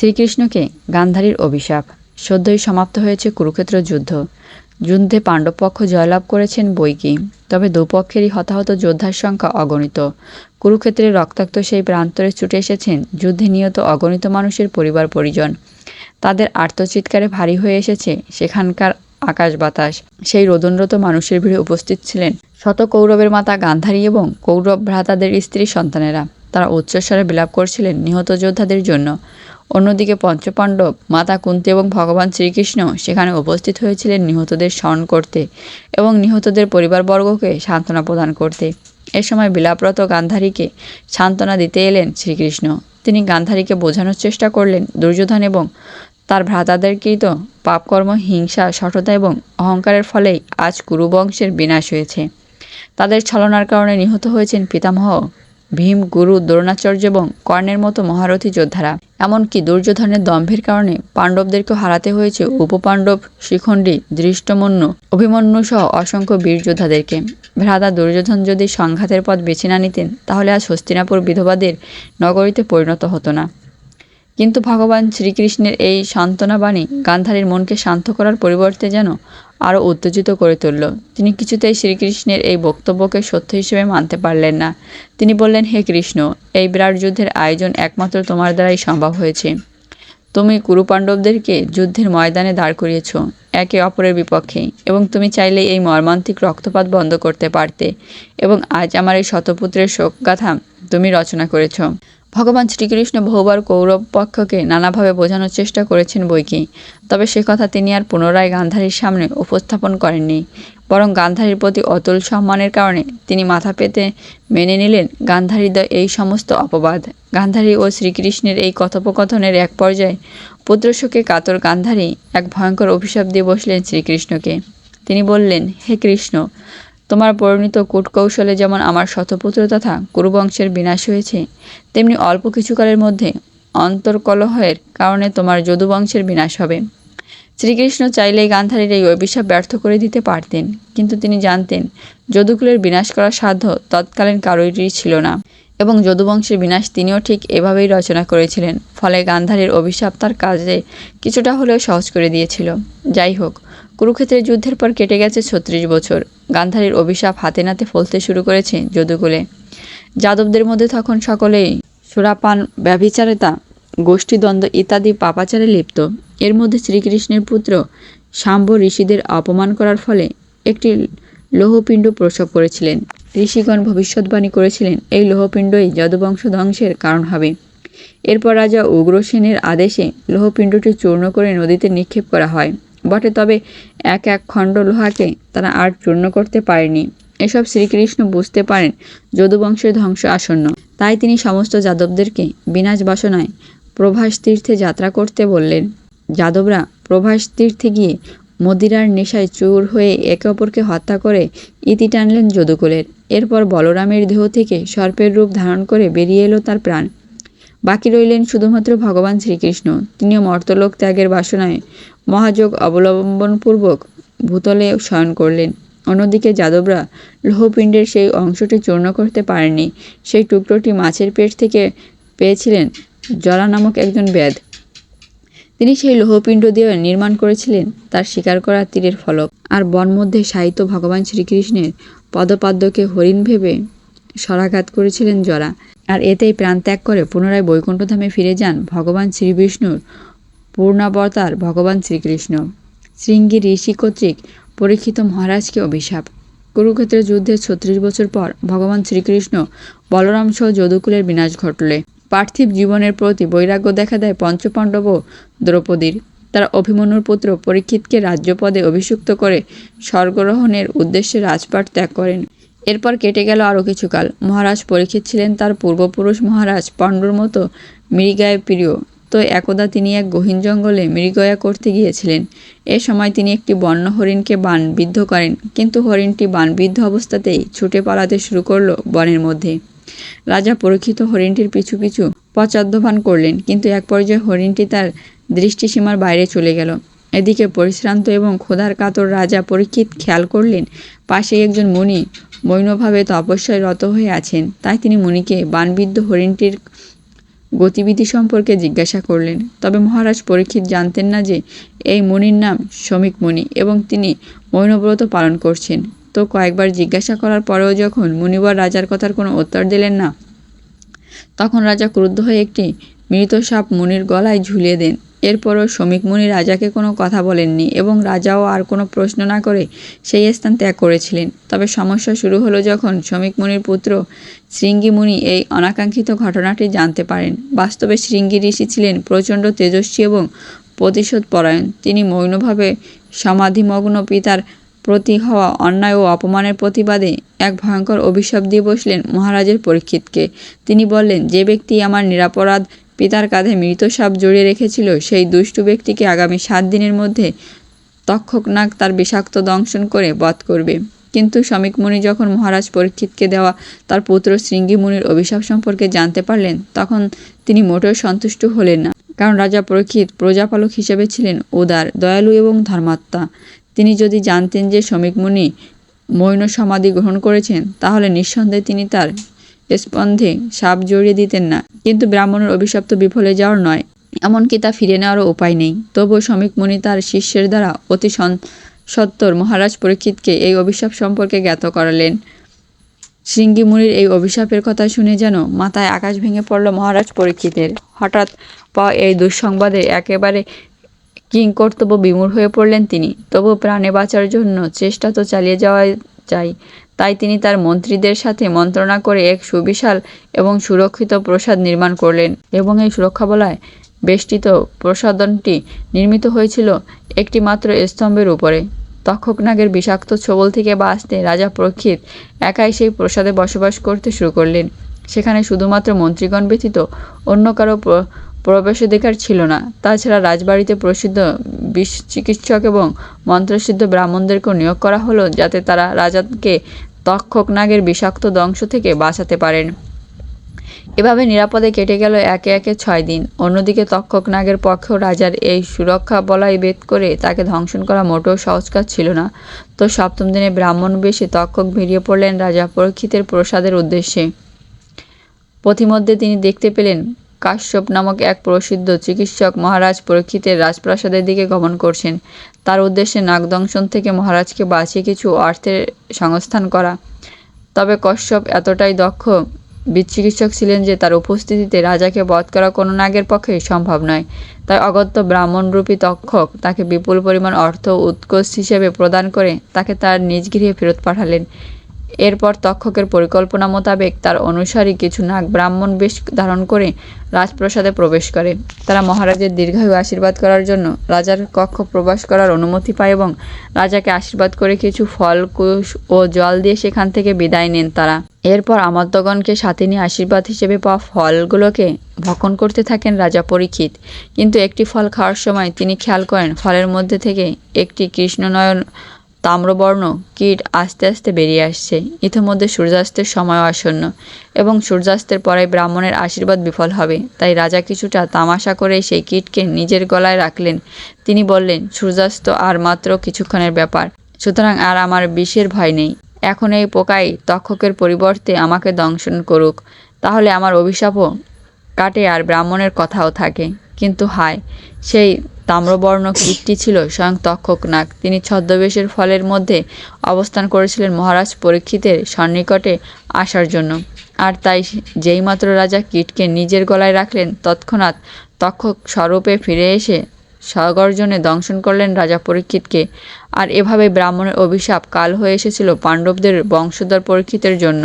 শ্রীকৃষ্ণকে গান্ধারীর অভিশাপ। সদ্যই সমাপ্ত হয়েছে কুরুক্ষেত্র যুদ্ধ। যুদ্ধে পাণ্ডবপক্ষ জয়লাভ করেছেন বৈকি। তবে দুপক্ষেরই হতাহত যোদ্ধার সংখ্যা অগণিত। কুরুক্ষেত্রের রক্তাক্ত সেই প্রান্তরে ছুটে এসেছেন যুদ্ধে নিহত অগণিত মানুষের পরিবার পরিজন তাদের আর্তচিৎকারে ভারী হয়ে এসেছে সেখানকার আকাশ বাতাস। সেই রোদনরত মানুষের ভিড়ে উপস্থিত ছিলেন শত কৌরবের মাতা গান্ধারী এবং কৌরব ভ্রাতাদের স্ত্রী সন্তানেরা। তারা উচ্চস্বরে বিলাপ করছিলেন নিহত যোদ্ধাদের জন্য। অন্যদিকে পঞ্চপাণ্ডব, মাতা কুন্তি এবং ভগবান শ্রীকৃষ্ণ সেখানে উপস্থিত হয়েছিলেন নিহতদের স্মরণ করতে এবং নিহতদের পরিবারবর্গকে সান্ত্বনা প্রদান করতে। এ সময় বিলাপরত গান্ধারীকে সান্ত্বনা দিতে এলেন শ্রীকৃষ্ণ। তিনি গান্ধারীকে বোঝানোর চেষ্টা করলেন দুর্যোধন এবং তার ভ্রাতাদের কৃত পাপকর্ম, হিংসা, সঠতা এবং অহংকারের ফলেই আজ কুরুবংশের বিনাশ হয়েছে। তাদের ছলনার কারণে নিহত হয়েছেন পিতামহ ভীম, গুরু দ্রোণাচার্য এবং কর্ণের মতো মহারথী যোদ্ধারা। এমনকি দুর্যোধনের দম্ভের কারণে পাণ্ডবদেরকেও হারাতে হয়েছে উপপাণ্ডব, শিখণ্ডী, দৃষ্টমন্য, অভিমন্যু সহ অসংখ্য বীর যোদ্ধাদেরকে। ভ্রাতা দুর্যোধন যদি সংঘাতের পথ বেছে না নিতেন, তাহলে আজ হস্তিনাপুর বিধবাদের নগরীতে পরিণত হতো না। কিন্তু ভগবান শ্রীকৃষ্ণের এই সান্ত্বনা বাণী গান্ধারীর মনকে শান্ত করার পরিবর্তে যেন আরও উত্তেজিত করে তুলল। তিনি কিছুতেই শ্রীকৃষ্ণের এই বক্তব্যকে সত্য হিসেবে মানতে পারলেন না। তিনি বললেন, হে কৃষ্ণ, এই বিরাট যুদ্ধের আয়োজন একমাত্র তোমার দ্বারাই সম্ভব হয়েছে। তুমি কুরুপাণ্ডবদেরকে যুদ্ধের ময়দানে দাঁড় করিয়েছ, একে অপরের বিপক্ষে, এবং তুমি চাইলে এই মর্মান্তিক রক্তপাত বন্ধ করতে পারতে, এবং আজ আমার এই শতপুত্রের শোকগাথা তুমি রচনা করেছ। ভগবান শ্রীকৃষ্ণ বহুবার কৌরব পক্ষকে নানাভাবে বোঝানোর চেষ্টা করেছেন বইকি। তবে সে কথা তিনি আর পুনরায় গান্ধারীর সামনে উপস্থাপন করেননি। বরং গান্ধারীর প্রতি অতুল সম্মানের কারণে তিনি মাথা পেতে মেনে নিলেন গান্ধারীর এই সমস্ত অপবাদ। গান্ধারী ও শ্রীকৃষ্ণের এই কথোপকথনের এক পর্যায়ে পুত্রশোকে কাতর গান্ধারী এক ভয়ঙ্কর অভিশাপ দিয়ে বসলেন শ্রীকৃষ্ণকে। তিনি বললেন, হে কৃষ্ণ তোমার পরিণত কূটকৌশলে যেমন আমার শতপুত্র তথা কুরুবংশের বিনাশ হয়েছে, তেমনি অল্প কিছুকালের মধ্যে অন্তর্কলহের কারণে তোমার যদুবংশের বিনাশ হবে। শ্রীকৃষ্ণ চাইলেই গান্ধারীর এই অভিশাপ ব্যর্থ করে দিতে পারতেন, কিন্তু তিনি জানতেন, যদুকুলের বিনাশ করার সাধ্য তৎকালীন কারোরই ছিল না, এবং যদুবংশের বিনাশ তিনিও ঠিক এভাবেই রচনা করেছিলেন, ফলে গান্ধারীর অভিশাপ তার কাজে কিছুটা হলেও সহজ করে দিয়েছিল। যাই হোক কুরুক্ষেত্রের যুদ্ধের পর কেটে গেছে ছত্রিশ বছর। গান্ধারীর অভিশাপ হাতে নাতে ফলতে শুরু করেছে যদুকুলে। যাদবদের মধ্যে তখন সকলেই সুরাপান, ব্যভিচারিতা, গোষ্ঠীদ্বন্দ্ব ইত্যাদি পাপাচারে লিপ্ত। এর মধ্যে শ্রীকৃষ্ণের পুত্র শাম্ব ঋষিদের অপমান করার ফলে একটি লৌহপিণ্ড প্রসব করেছিলেন। ঋষিগণ ভবিষ্যৎবাণী করেছিলেন, এই লৌহপিণ্ডই যদুবংশ ধ্বংসের কারণ হবে। এরপর রাজা উগ্রসেনের আদেশে লৌহপিণ্ডটি চূর্ণ করে নদীতে নিক্ষেপ করা হয়। বটে, তবে এক এক খণ্ড লোহাকে তারা আর চূর্ণ করতে পারেনি। এসব শ্রীকৃষ্ণ বুঝতে পারেন যদুবংশের ধ্বংস আসন্ন তাই তিনি সমস্ত যাদবদেরকে বিনাশ বাসনায় প্রভাস তীর্থে যাত্রা করতে বললেন। যাদবরা প্রভাস তীর্থে গিয়ে মদিরার নেশায় চুর হয়ে একে অপরকে হত্যা করে ইতি টানলেন যদুকুলের। এরপর বলরামের দেহ থেকে সর্পের রূপ ধারণ করে বেরিয়ে এলো তার প্রাণ। বাকি রইলেন শুধুমাত্র ভগবান শ্রীকৃষ্ণ। তিনিও মর্তলোক ত্যাগের বাসনায় মহাযোগ অবলম্বনপূর্বক ভূতলে শয়ন করলেন। অন্যদিকে যাদবরা লৌহপিণ্ডের সেই অংশটি চূর্ণ করতে পারেননি। সেই টুকরোটি মাছের পেট থেকে পেয়েছিলেন জলা নামক একজন ব্যাধ। তিনি সেই লৌহপিণ্ড দিয়ে নির্মাণ করেছিলেন, তার শিকার করা তীরের ফলক। আর বন মধ্যে সাহিত্য ভগবান শ্রীকৃষ্ণের পদপাদ্যকে হরিণ ভেবে সরাঘাত করেছিলেন জরা। আর এতেই প্রাণ ত্যাগ করে পুনরায় বৈকুণ্ঠধামে ফিরে যান ভগবান শ্রীবিষ্ণুর পূর্ণাবতার ভগবান শ্রীকৃষ্ণ। শৃঙ্গী ঋষি কর্তৃক পরীক্ষিত মহারাজকে অভিশাপ। কুরুক্ষেত্রের যুদ্ধের ছত্রিশ বছর পর ভগবান শ্রীকৃষ্ণ বলরাম সহ যদুকুলের বিনাশ ঘটলে। পার্থিব জীবনের প্রতি বৈরাগ্য দেখা দেয় পঞ্চপাণ্ডব ও দ্রৌপদীর। তারা অভিমন্যুর পুত্র পরীক্ষিতকে রাজ্যপদে অভিষিক্ত করে স্বর্গরোহণের উদ্দেশ্যে রাজপাট ত্যাগ করেন। এরপর কেটে গেল আরও কিছুকাল মহারাজ পরীক্ষিত ছিলেন তার পূর্বপুরুষ মহারাজ পাণ্ডুর মতো মৃগায় প্রিয়। তো একদা তিনি এক গহীন জঙ্গলে মৃগয়া করতে গিয়েছিলেন। এ সময় তিনি একটি বন্য হরিণকে বানবিদ্ধ করেন, কিন্তু হরিণটি বানবিদ্ধ অবস্থাতেই ছুটে পালাতে শুরু করল বনের মধ্যে। রাজা পরীক্ষিত হরিণটির পিছু পিছু পচাদ্যপান করলেন, কিন্তু এক পর্যায়ে হরিণটি তার দৃষ্টিসীমার বাইরে চলে গেল। এদিকে পরিশ্রান্ত এবং ক্ষুধার কাতর রাজা পরীক্ষিত খেয়াল করলেন পাশে একজন মুনি মৌনভাবে তপস্যায় রত হয়ে আছেন। তাই তিনি মুনিকে বানবিদ্ধ হরিণটির গতিবিধি সম্পর্কে জিজ্ঞাসা করলেন। তবে মহারাজ পরীক্ষিত জানতেন না যে এই মুনির নাম শ্রমিক মুনি এবং তিনি মৌনব্রত পালন করছেন। তো কয়েকবার জিজ্ঞাসা করার পরেও যখন মুনিবর রাজার কথার কোনো উত্তর দিলেন না, তখন রাজা ক্রুদ্ধ হয়ে একটি মৃত সাপ মুনির গলায় ঝুলিয়ে দেন। এরপরও শ্রমিক মুনি রাজাকে কোনো কথা বলেননি এবং রাজাও আর কোনো প্রশ্ন না করে সেই স্থান ত্যাগ করেছিলেন। তবে সমস্যা শুরু হলো যখন শ্রমিক মুনির পুত্র শৃঙ্গি মুনি এই অনাকাঙ্ক্ষিত ঘটনাটি জানতে পারেন। বাস্তবে শৃঙ্গি ঋষি ছিলেন প্রচণ্ড তেজস্বী এবং প্রতিশোধ পরায়ণ তিনি মৌনভাবে সমাধিমগ্ন পিতার প্রতি হওয়া অন্যায় ও অপমানের প্রতিবাদে এক ভয়ঙ্কর অভিশাপ দিয়ে বসলেন মহারাজের পরীক্ষিতকে। তিনি বললেন, যে ব্যক্তি আমার নিরাপরাধ পিতার কাঁধে মৃত সাপ জড়িয়ে রেখেছিল, সেই দুষ্টু ব্যক্তিকে আগামী সাত দিনের মধ্যে তক্ষকনাগ তার বিষাক্ত দংশন করে বধ করবে। কিন্তু শ্রমিক মুনি যখন মহারাজ পরীক্ষিতকে দেওয়া তার পুত্র শৃঙ্গি মুনির অভিশাপ সম্পর্কে জানতে পারলেন, তখন তিনি মোটেও সন্তুষ্ট হলেন না। কারণ রাজা পরীক্ষিত প্রজাপালক হিসেবে ছিলেন উদার, দয়ালু এবং ধর্মাত্মা। তিনি যদি জানতেন যে শ্রমিক মুনি মৈন সমাধি গ্রহণ করেছেন, তাহলে নিঃসন্দেহে তিনি তার স্পন্ধে সাপ জড়িয়ে দিতেন না। কিন্তু ব্রাহ্মণের অভিশাপ তো বিফলে যাওয়ার নয়। এমনকি তা ফিরে নেওয়ারও উপায় নেই। তবুও মুনি তার শিষ্যের দ্বারা অতি সত্বর মহারাজ পরীক্ষিতকে এই অভিশাপ সম্পর্কে জ্ঞাত করালেন। শৃঙ্গি মুনির এই অভিশাপের কথা শুনে যেন মাথায় আকাশ ভেঙে পড়ল মহারাজ পরীক্ষিতের। হঠাৎ পাওয়া এই দুঃসংবাদে একেবারে কিং কর্তব্য বিমূঢ় হয়ে পড়লেন তিনি। তবু প্রাণে বাঁচার জন্য চেষ্টা তো চালিয়ে যাওয়া চাই তাই তিনি তার মন্ত্রীদের সাথে মন্ত্রণা করে এক সুবিশাল এবং সুরক্ষিত প্রসাদ নির্মাণ করলেন এবং এই সুরক্ষা বলায় বেষ্টিত প্রসাদনটি নির্মিত হয়েছিল একটি মাত্র স্তম্ভের উপরে। তক্ষক নাগের বিষাক্ত ছোবল থেকে বাঁচতে রাজা প্রক্ষিত একাই সেই প্রসাদে বসবাস করতে শুরু করলেন। সেখানে শুধুমাত্র মন্ত্রীগণ ব্যতীত অন্য কারও প্র- প্রবেশাধিকার ছিল না। তাছাড়া রাজবাড়িতে প্রসিদ্ধ বিষ চিকিৎসক এবং মন্ত্রসিদ্ধ ব্রাহ্মণদেরকেও নিয়োগ করা হলো যাতে তারা রাজাকে তক্ষক নাগের বিষাক্ত দংশ থেকে বাঁচাতে পারেন। এভাবে নিরাপদে কেটে গেল একে একে ছয় দিন। অন্যদিকে তক্ষক নাগের পক্ষেও রাজার এই সুরক্ষা বলাই বেদ করে তাকে ধ্বংসন করা মোটেও সহজ কাজ ছিল না। তো সপ্তম দিনে ব্রাহ্মণ বেশে তক্ষক ভিড়িয়ে পড়লেন রাজা পরীক্ষিতের প্রসাদের উদ্দেশ্যে। পথিমধ্যে তিনি দেখতে পেলেন কাশ্যপ নামক এক প্রসিদ্ধ চিকিৎসক মহারাজ পরীক্ষিতের রাজপ্রাসাদের দিকে গমন করছেন। তার উদ্দেশ্যে নাগদংশন থেকে মহারাজকে বাঁচিয়ে কিছু অর্থের সংস্থান করা। তবে কশ্যপ এতটাই দক্ষ চিকিৎসক ছিলেন যে তার উপস্থিতিতে রাজাকে বধ করা কোনো নাগের পক্ষে সম্ভব নয়। তাই অগত্য ব্রাহ্মণরূপী তক্ষক তাকে বিপুল পরিমাণ অর্থ উৎকোষ হিসেবে প্রদান করে তাকে তার নিজ গৃহে ফেরত পাঠালেন। এরপর তক্ষকের পরিকল্পনা মোতাবেক তার অনুসারী কিছু নাগ ব্রাহ্মণ বেশ ধারণ করে রাজপ্রাসাদে প্রবেশ করে। তারা মহারাজের দীর্ঘায়ু আশীর্বাদ করার জন্য রাজার কক্ষ প্রবেশ করার অনুমতি পায় এবং রাজাকে আশীর্বাদ করে কিছু ফল, কুশ ও জল দিয়ে সেখান থেকে বিদায় নেন তারা। এরপর আমন্ত্রগণকে সাথে নিয়ে আশীর্বাদ হিসেবে পাওয়া ফলগুলোকে ভক্ষণ করতে থাকেন রাজা পরীক্ষিত। কিন্তু একটি ফল খাওয়ার সময় তিনি খেয়াল করেন, ফলের মধ্যে থেকে একটি কৃষ্ণনয়ন তাম্রবর্ণ কীট আস্তে আস্তে বেরিয়ে আসছে। ইতিমধ্যে সূর্যাস্তের সময় আসন্ন এবং সূর্যাস্তের পরে ব্রাহ্মণের আশীর্বাদ বিফল হবে। তাই রাজা কিছুটা তামাশা করে সেই কীটকে নিজের গলায় রাখলেন। তিনি বললেন, সূর্যাস্ত আর মাত্র কিছুক্ষণের ব্যাপার। সুতরাং আর আমার বিষের ভয় নেই। এখন এই পোকাই তক্ষকের পরিবর্তে আমাকে দংশন করুক। তাহলে আমার অভিশাপও কাটে আর ব্রাহ্মণের কথাও থাকে। কিন্তু হায়, সেই তাম্রবর্ণ কীটটি ছিল স্বয়ং তক্ষক নাগ। তিনি ছদ্মবেশের ফলের মধ্যে অবস্থান করেছিলেন মহারাজ পরীক্ষিতের সন্নিকটে আসার জন্য। আর তাই যেইমাত্র রাজা কীটকে নিজের গলায় রাখলেন, তৎক্ষণাৎ তক্ষক স্বরূপে ফিরে এসে স্বগর্জনে দংশন করলেন রাজা পরীক্ষিতকে। আর এভাবে ব্রাহ্মণের অভিশাপ কাল হয়ে এসেছিল পাণ্ডবদের বংশধর পরীক্ষিতের জন্য।